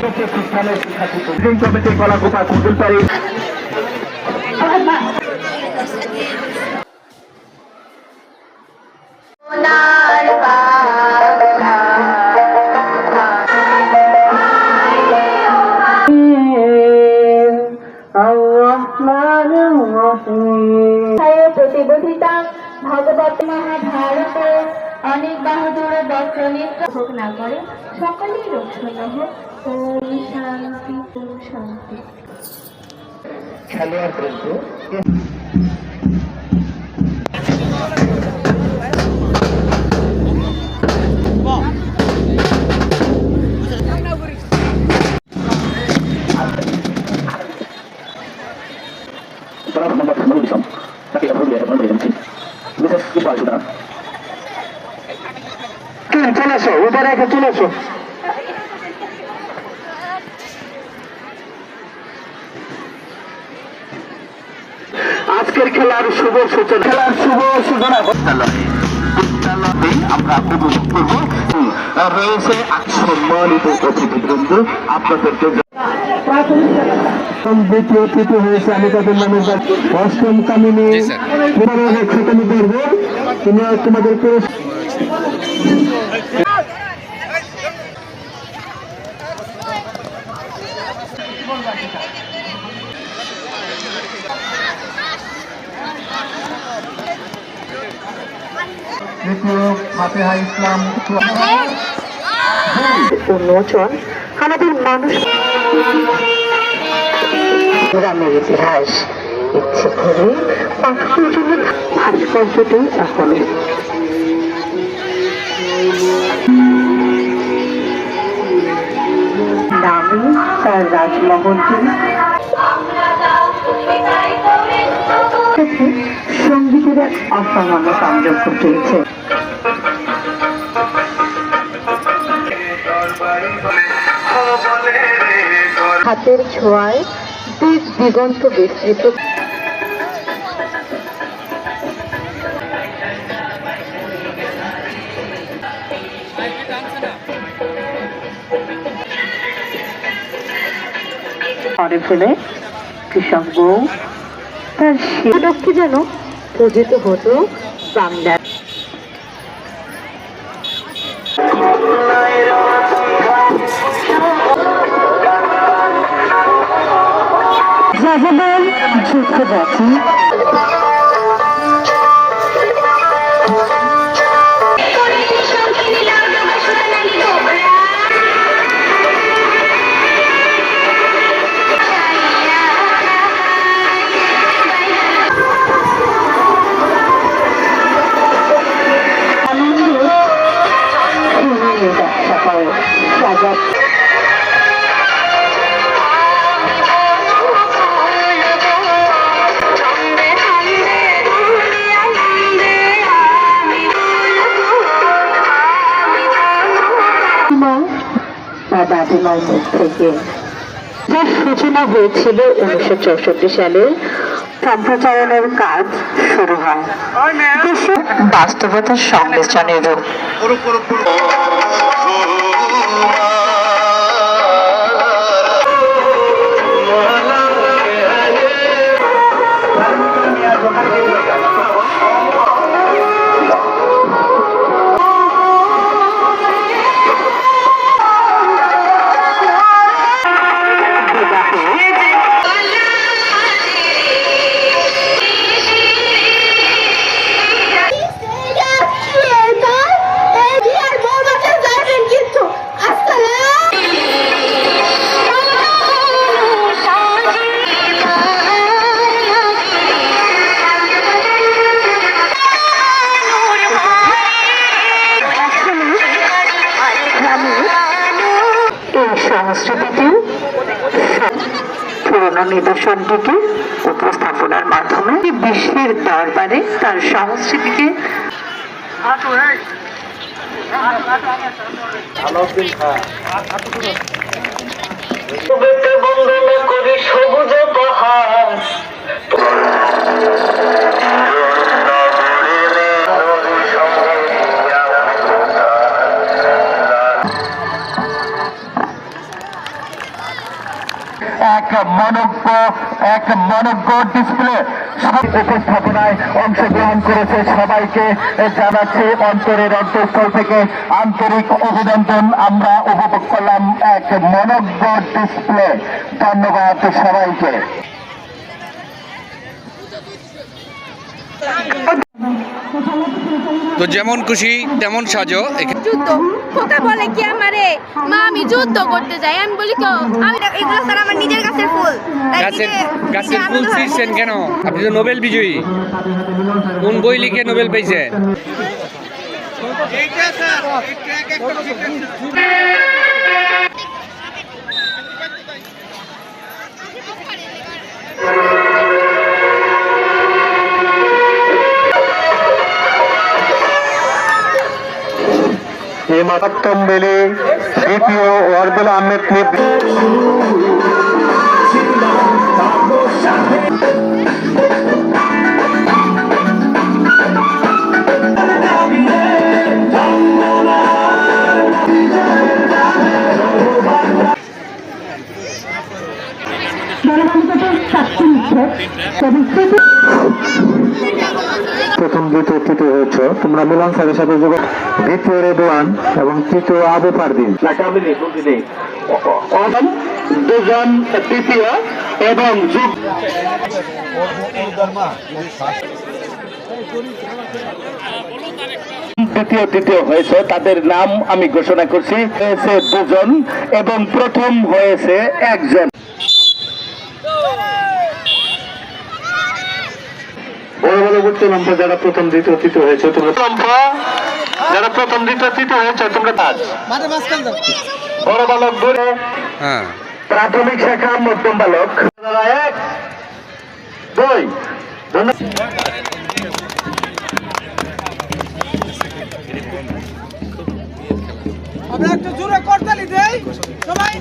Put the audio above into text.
প্রতিষ্ঠানের শিক্ষার্থী কমিটি কলাকুপা কুতুলপাড়ি সোনার বাংলা প্রতিবোধিতা ভগবত মহাভারত অনেক বাহাদুর হোক না করে সকলেই রক্ষণ হোক ওম শান্তি ওম শান্তি খেলোয়াড় কিন্তু Salah nomor nomor bisa. Tapi খেলার শুভ সূচনা। খেলার শুভ সূচনা। আমরা উপভোগ করব। রয়েছে সম্মানিত অতিথিবৃন্দ। আপনাদেরকে দ্বিতীয় তৃতীয় হয়েছে আমি তাদের নামে অষ্টম কামিনী। পুনরায় হচ্ছে করব তুমি তোমাদের পুরস্কার। উন্মোচন আমাদের মানুষ গ্রামের ইতিহাস ইচ্ছে করে ভাস্কর্যটি এখন তার রাজমহলটি সঙ্গীতের এক অসামান্য তাণ্ডব ঘটেছে হাতের ছোঁয়ায় দিক দিগন্ত বিস্তৃত। মনে ফেলে কৃষক বউ তার লক্ষ্যে যেন পূজিত হতো বাংলার যাযাবর যুদ্ধ জাতি বা মুখ থেকে যার সূচনা হয়েছিল উনিশশো চৌষট্টি সালে। সম্প্রচারণের কাজ শুরু হয়। দেশে বাস্তবতার সংমিশ্রণের রূপ। এই সংস্কৃতিটি পুরনো নিদর্শনটিকে উপস্থাপনার মাধ্যমে বিশ্বের দরবারে তার সংস্কৃতিকে বন্দনা করি এক মনজ্ঞ এক মনজ্ঞ ডিসপ্লে উপস্থাপনায় অংশগ্রহণ করেছে সবাইকে জানাচ্ছি অন্তরের অন্তঃস্থল থেকে আন্তরিক অভিনন্দন। আমরা উপভোগ করলাম এক মনজ্ঞ ডিসপ্লে ধন্যবাদ সবাইকে। তো যেমন খুশি তেমন সাজো। যুদ্ধ। খোকা বলে কি আমারে? মা আমি যুদ্ধ করতে যাই। আমি বলি কেউ আমি এগুলো স্যার আমার নিজের গাছের ফুল। গাছের গাছের ফুল ছিঁড়ছেন কেন? আপনি তো নোবেল বিজয়ী। কোন বই লিখে নোবেল পেয়েছেন? হেমাত্তম বেলে দ্বিতীয় ওয়ার্দুল আহমেদ প্রথম দ্বিতীয় তৃতীয় হয়েছে। তোমরা মিলন স্যারের সাথে যোগাযোগ দ্বিতীয় রেদওয়ান এবং তৃতীয় আবু পারদিন দুজন তৃতীয় এবং যুগ তৃতীয় তৃতীয় হয়েছে। তাদের নাম আমি ঘোষণা করছি। হয়েছে দুজন এবং প্রথম হয়েছে একজন। উচ্চ নম্বর যারা প্রথম দ্বিতীয় তৃতীয় হয়েছে তোমরা নম্বর যারা প্রথম দ্বিতীয় তৃতীয় হয়েছে তোমরা কাজ বড় বালক ধরে। হ্যাঁ। প্রাথমিক শাখা মধ্যম বালক। এক দুই আমরা একটু জোরে করতালি দেই সবাই।